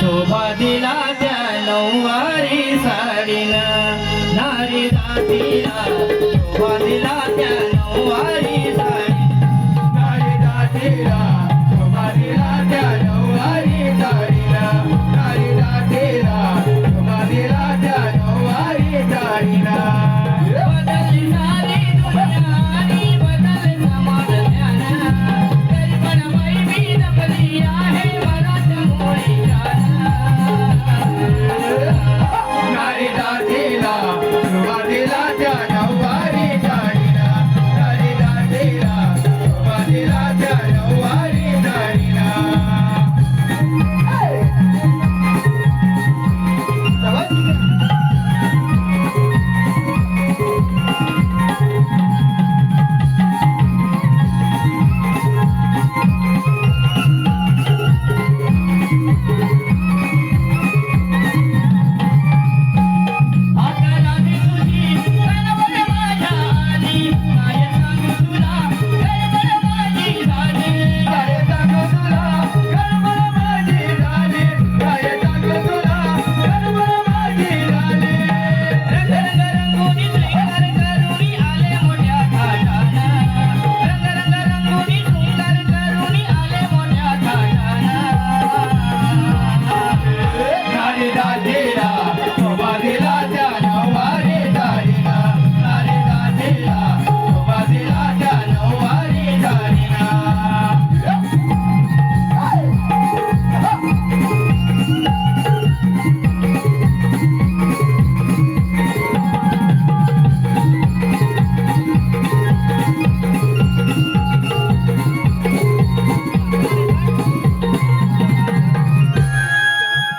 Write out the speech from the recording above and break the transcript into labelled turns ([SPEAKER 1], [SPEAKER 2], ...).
[SPEAKER 1] शोभा दिला त्या नऊवारी साडीला. नारी दातीला शोभा दिला